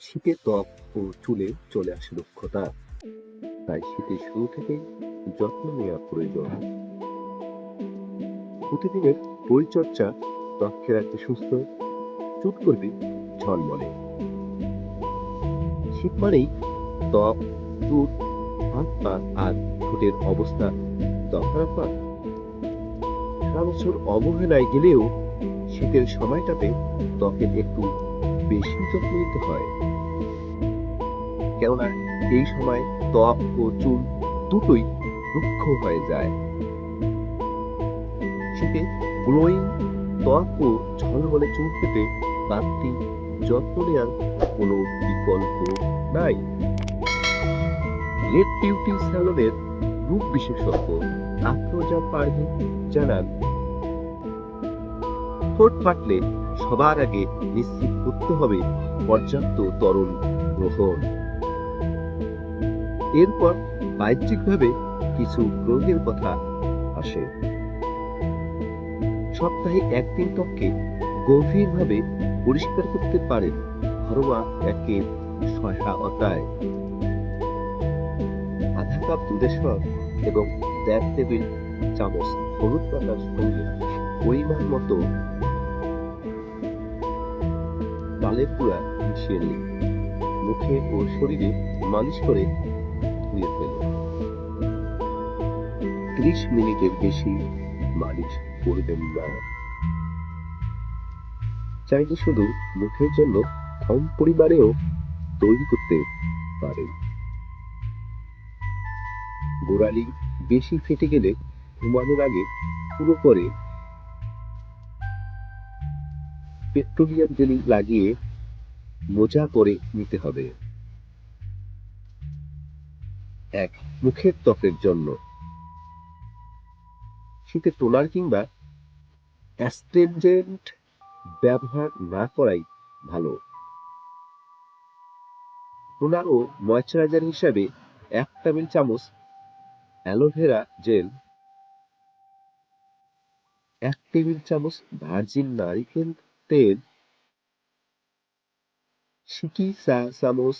শীতে ত্বক ও চুলে চলে আসে রুক্ষতা তাই শীতের শুরু থেকেই যত্ন নেওয়া প্রয়োজন। প্রতিদিনের পরিচর্যা ত্বককে রাখবে সুস্থ, চুট করবে ঝলমলে। শীত মানেই ত্বক চুট হাত পা আর ঠোঁটের অবস্থা দরকার সারা বছর অবহেলায় গেলেও শীতের সময়টাতে ত্বকের একটু বেশি নিতে হয়। কেননা এই সময় ত্বক ও চুল দুটোই রুক্ষ হয়ে যায়। শীতে গ্লোয়িং ত্বক ও ঝলমলে চুল পেতে বাড়তি যত্ন নেওয়ার কোনো বিকল্প নাই। লেট বিউটি স্যালনের রূপ বিশেষজ্ঞ আফরোজা পারভিন জানান, ঠোঁট ফাটলে সবার আগে নিশ্চিত করতে হবে পর্যাপ্ত তরল গ্রহণ। এরপর বাহ্যিকভাবে কিছু প্রয়োগের কথা আসে। সপ্তাহে একদিন ত্বককে গভীরভাবে পরিষ্কার করতে পারেন ঘরোয়া একের সহায়তায়। আধা কাপ দুধের সর এবং দেড় টেবিল চামচ হলুদ পাতার সঙ্গে পরিমাণ মতো তালের গুঁড়া মিশিয়ে নিন মুখে ও শরীরে মালিশ করে ধুয়ে ফেলুন ত্রিশ মিনিটের বেশি মালিশ করবেন না। চাইলে শুধু মুখের জন্য কম পরিবারেও তৈরি করতে পারেন। গোড়ালি বেশি ফেটে গেলে ঘুমানোর আগে পুরো করে পেট্রোলিয়াম জেলি লাগিয়ে মোজা করে নিতে হবে। এক, মুখের ত্বকের জন্য। শীতে টোনার কিংবা অ্যাস্ট্রেঞ্জেন্ট ব্যবহার না করাই ভালো। টোনার ও ময়শ্চারাইজার হিসাবে এক টেবিল চামচ অ্যালোভেরা জেল, এক টেবিল চামচ ভার্জিন নারিকেল তেল সিকি চা চামচ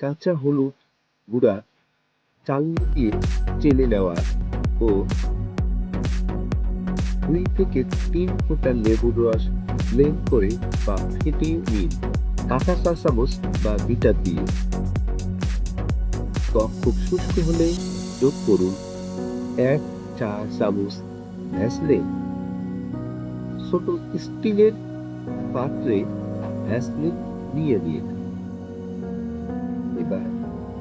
কাঁচা হলুদ গুঁড়া চাল দিয়ে চেলে নেওয়া ও দুই থেকে তিন ফোঁটা লেবুর রস ব্লেন্ড করে বা ফেটিয়ে নিন। কাঁচা চা চামচ বা বিটার দিয়ে। ত্বক খুব শুষ্ক হলে যোগ করুন এক চা চামচ ভ্যাসলিন ছোট স্টিলের পাত্রে ভ্যাসলিন নিয়ে নিন এবার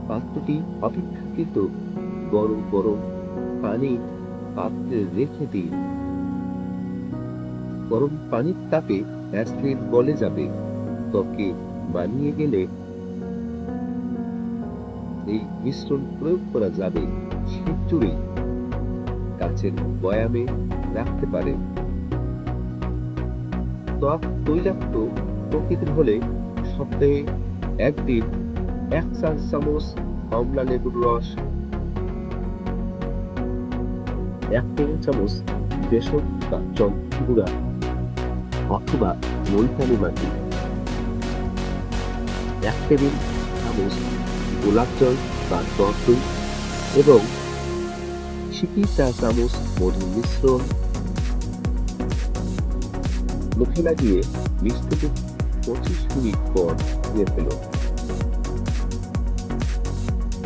পাত্রটি অপেক্ষাকৃত গরম গরম পানি পাত্রে রেখে দিন। গরম পানির তাপে ভ্যাসলিন গলে যাবে। ত্বকে মানিয়ে গেলে এই মিশ্রণ প্রয়োগ করা যাবে শীত জুড়ে কাছের বয়ামে রাখতে পারেন। ত্বক তৈলাক্ত প্রকৃতির হলে সপ্তাহে একদিন এক চা চামচ কমলা লেবুর রস, এক টেবিল চামচ বেসন বা চন্দ্র গুঁড়া অথবা মুলতানি মাটি, এক টেবিল চামচ গোলাপ জল বা টক এবং সিকি চা চামচ মধুর মিশ্রণ মুখে লাগিয়ে বিশ থেকে পঁচিশ মিনিট পর ধুয়ে ফেলুন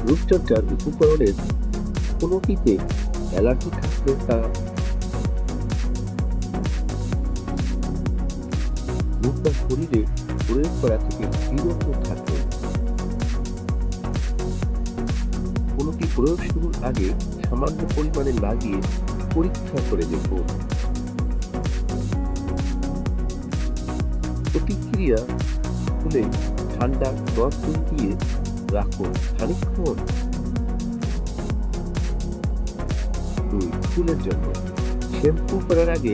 রূপচর্চার উপকরণের কোনোটিতে অ্যালার্জি থাকলে তা মুখ শরীরে প্রয়োগ করা থেকে বিরত থাকবে কোনোটি প্রয়োগ শুরুর আগে সামান্য পরিমাণে লাগিয়ে পরীক্ষা করে দেখুন প্রতিক্রিয়া হলে ঠান্ডা রস দুধ দিয়ে রাখুন খানিকক্ষণ। দুই চুলের জন্য। শ্যাম্পু করার আগে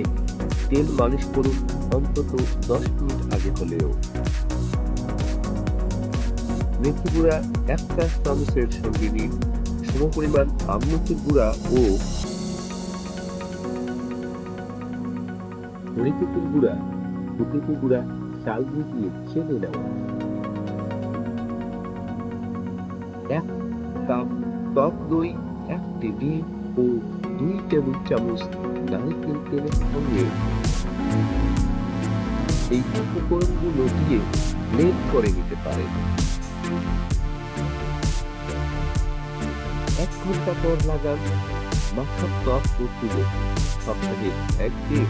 তেল মালিশ করুন অন্তত দশ মিনিট আগে হলেও। মেথি গুঁড়া এক চা চামচের সঙ্গে নিন। সম পরিমাণ আমলকির গুঁড়া ও হরিকুকুর গুঁড়া কুকুর গুঁড়া চাল দিয়ে চেলে নেওয়া এক কাপ টক দই একটি ডিম ও দুই টেবিল চামচ নারকেল তেলের সঙ্গে এই উপকরণগুলো দিয়ে ব্লেন্ড করে নিতে পারেন। এক ঘণ্টা পর লাগান মাথার ও চুলে সপ্তাহে একদিন।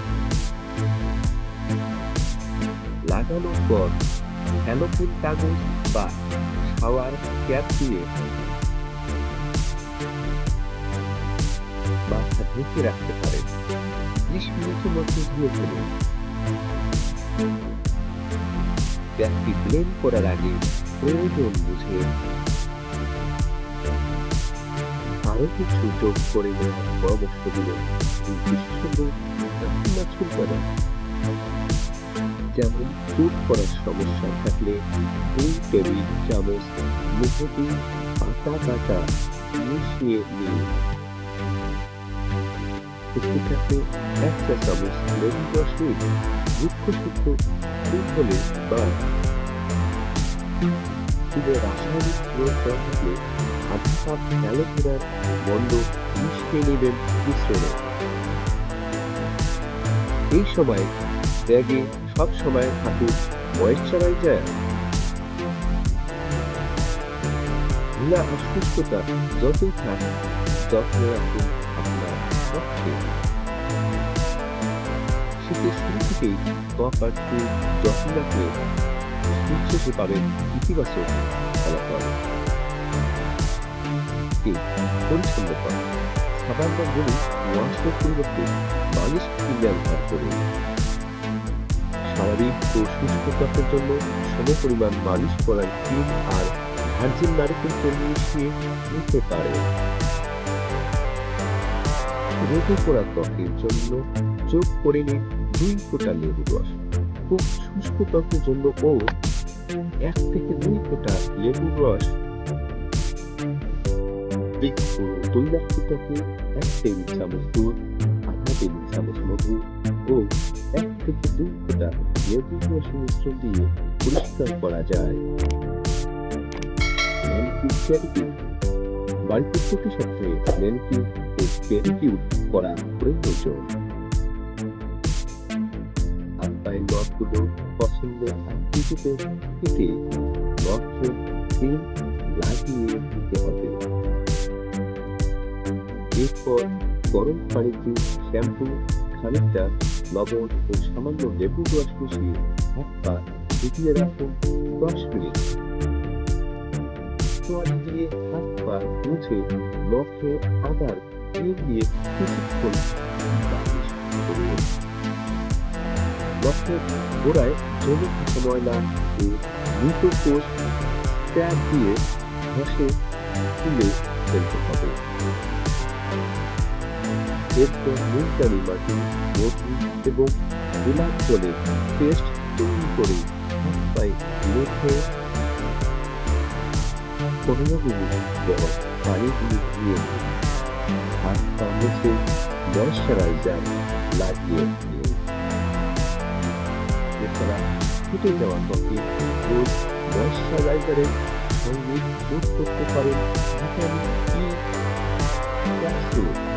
লাগানোর পর হ্যালোপিন কাগজ বা শাওয়ার ক্যাপ দিয়ে মাথা ঢেকে রাখতে পারেন ত্রিশ মিনিটের মধ্যে ধুয়ে করার আগে প্রয়োজন বুঝে আরও কিছু যোগ করে নেওয়ার পরামর্শ দিলেন যেমন চুল করার সমস্যা থাকলে দুই টেবিল চামচ মেহেদি পাতা কাটা মিশিয়ে নিন। থাকলে এক চামচ লেবু রস নিন হলে বা রাসায়নিক প্রয়োগ করা থাকলে আধা অ্যালোভেরার মিশিয়ে নেবেন মিশ্রণে। এই সময় ব্যাগে সব সময় থাকুক ময়েশ্চারাইজার ঘৃণা আর সুস্থতা যতই থাক, যত্ন রাখুন আপনার পক্ষে শীতের শুরু থেকেই ত্বক আর যত্ন রাখলে শীত পাবেন ইতিবাচক ফলাফল। পরিচ্ছন্নতা সাবান বা বলি ওয়াশের পরিবর্তে মালিশ ব্যবহার করুন। স্বাভাবিক ও সুস্থ ত্বকের জন্য সম পরিমাণ মালিশ করার ক্রিম আর ভার্জিন নারকেল তেল মিশিয়ে নিতে পারে। রোদে পড়া ত্বকের জন্য যোগ করে নিন দুই ফোঁটা লেবু রস। খুব শুষ্ক ত্বকের জন্য ও এক থেকে দুই ফোঁটা লেবুর রস। বৃক্ষ তৈলাক্ত ত্বকে এক টেবিল চামচ দুধ, আধা টেবিল চামচ মধু ও থেকে ফোঁটা লেবুর রস মিশ্রণ দিয়ে পরিষ্কার করা যায়। বাড়িতে প্রতি সপ্তাহে ও করা প্রয়োজন আকৃতিতে ক্রিম লাগিয়ে দিতে হবে। এরপর গরম পানিতে শ্যাম্পু খানিকটা লবণ ও সামান্য লেবু রস মিশিয়ে হাত পা রাখুন দশ মিনিট। তোয়ালে দিয়ে হাত পা মুছে নখে আবার ক্রিম দিয়ে কিছুক্ষণ নখের গোড়ায় জমে ময়লা ও মৃত কোষ স্ক্র্যাপ দিয়ে ঘষে তুলে ফেলতে হবে। এরপর মুলতানি মাটি মধু এবং পেস্ট তৈরি করে পায়ে মেখে পনেরো মিনিট পর পানি দিয়ে হাত ময়শ্চারাইজার লাগিয়ে এছাড়া ফুটে যাওয়া ত্বকে রোজ ময়শ্চারাইজারের সঙ্গে যোগ করতে পারেন ভিটামিন ই ক্যাপসুল